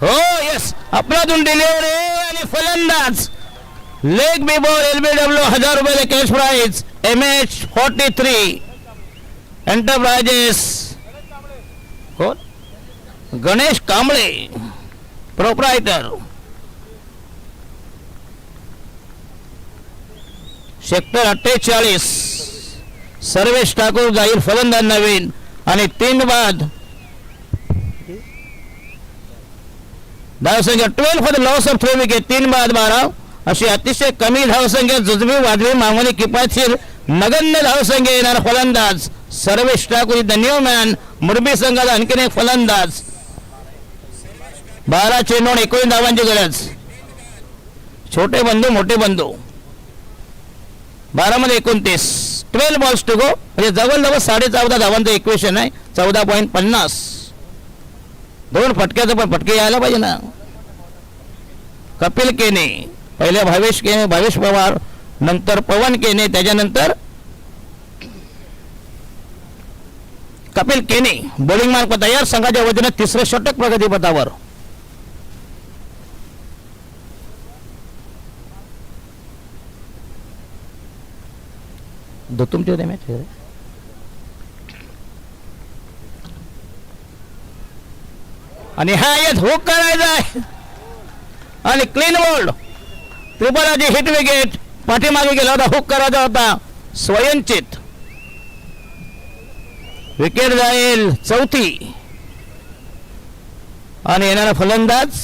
हो येस आपल्यातून डिलिव्हरी आणि फलंदाज. Leg B ball L B W हजार रुपये cash prize M H forty three enterprises कोण? गणेश कांबळे. प्रोप्रायटर सेक्टर अठ्ठेचाळीस. सर्वेश ठाकूर जाईल फलंदाज नवीन. आणि तीन बाद. धावसंख्या twelve for the loss of three wicket तीन बाद बारा अशी अतिशय कमी धावसंख्या जुजबी वाजवी मामूली किफायतशीर नगण्य धावसंख्या येणारा फलंदाज. Sarvesh Thakur the new man मुरबी संघाचा आणखीन एक फलंदाज. बारा चेंडून एकोणीस धावांची गरज. छोटे बंधू मोठे बंधू. बारामध्ये एकोणतीस. ट्वेल्व बॉल्स टू गो म्हणजे जवळजवळ साडे चौदा धावांचं इक्वेशन आहे. चौदा पॉईंट पन्नास. दोन फटक्याचं पण फटके यायला पाहिजे ना. कपिल केने पहिले भावेश केने भावेश पवार नंतर पवन केने त्याच्यानंतर कपिल केने. बॉलिंग मार्क तयार संघाच्या वतीनं तिसरं षटक प्रगतीपथावर. दो आणि हा येत हुक करायचा आहे. आणि क्लीन बोल्ड त्रिपुराची हिट विकेट पाठीमागे गेला होता हुक करायचा होता स्वयंचित. विकेट जाईल चौथी. आणि येणारा फलंदाज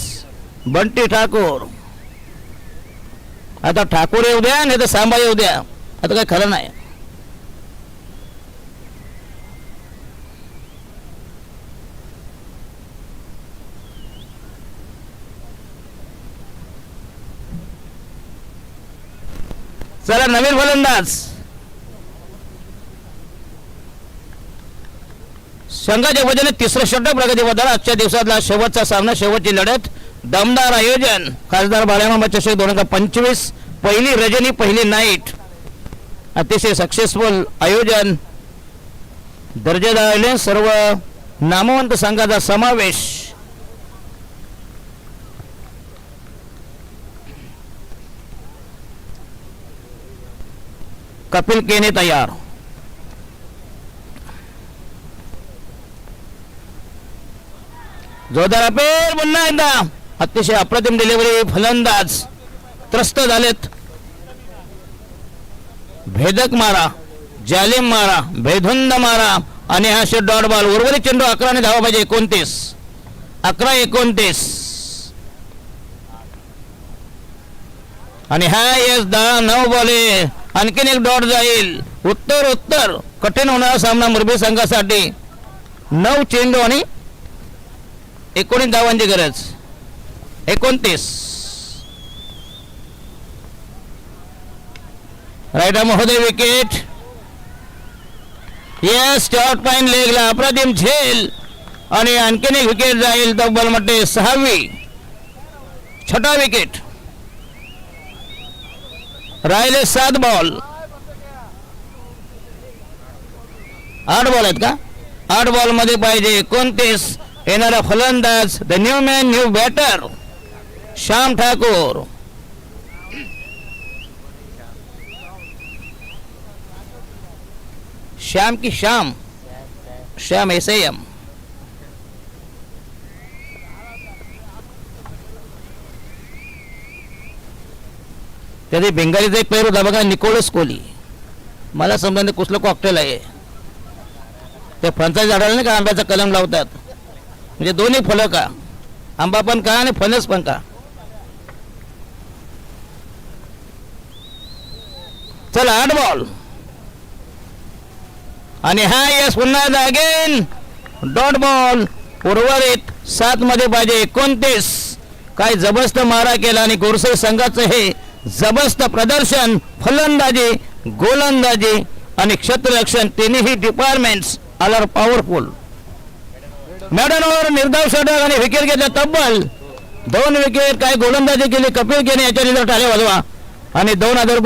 बंटी ठाकूर. आता ठाकूर येऊ द्या नाही तर सांबा येऊ द्या. आता काय खरं नाही. चला नवीन फलंदाज. संघाच्या वतीने तिसरं षटक प्रगती पदाला आजच्या दिवसातला शेवटचा सामना शेवटची लढत. दमदार आयोजन. खासदार बाळ्यामा चषक दोन हजार पंचवीस. पहिली रजनी पहिली नाईट. अतिशय सक्सेसफुल आयोजन. दर्जेदार सर्व नामवंत संघाचा समावेश. कपिल केने तयार। जोरदार अपेल पुन्हा एकदा। अतिशय अप्रतिम डिलिव्हरी फलंदाज त्रस्त झालेत. भेदक मारा जालिम मारा भेधुंद मारा आणि हा शेट डॉट बॉल उर्वरित चेंडू अकराने धावा पाहिजे एकोणतीस. अकरा एकोणतीस. आणि हा यस दहा नऊ बॉले आणखीन एक डॉट जाईल. उत्तर उत्तर. कठीण होणारा सामना मुरबी संघासाठी. नऊ चेंडू आणि एकोणीस धावांची गरज. एकोणतीस. रायडा महोदय विकेट येस शॉर्ट पाईन लेगला अप्रतिम झेल. आणि आणखीन एक विकेट जाईल तब्बल म्हटले सहावी. छोटा विकेट राहिले सात बॉल। आठ बॉल आहेत का? आठ बॉल मध्ये पाहिजे एकोणतीस. येणारा फलंदाज the new man new batter Shyam Thakur. Shyam की श्याम. श्याम एस एम त्याचे बेंगालीचा एक पेर होता बघा निकोलस कोहली मला समजा कुठलं कॉकटेल आहे? त्या फणसाच्या झाडाला नाही का आंब्याचा कलम लावतात? म्हणजे दोन्ही फळं का? आंबा पण का आणि फणस पण का? चला आठ बॉल आणि हा यस पुन्हा अगेन डॉट बॉल उर्वरित सात मध्ये पाहिजे एकोणतीस. काय जबरदस्त मारा केला आणि गोरसे संघाचं हे जबस्त प्रदर्शन फलंदाजी गोलंदाजी आणि क्षेत्ररक्षण तिन्ही डिपार्टमेंट्स आलर पॉवरफुल मॅडमवर निर्धाव षटक आणि विकेट घेतल्या तब्बल. दोन विकेट काय गोलंदाजी केली कपिल केने याच्या रिझल्ट आले वाजवा. आणि दोन हजार रुपये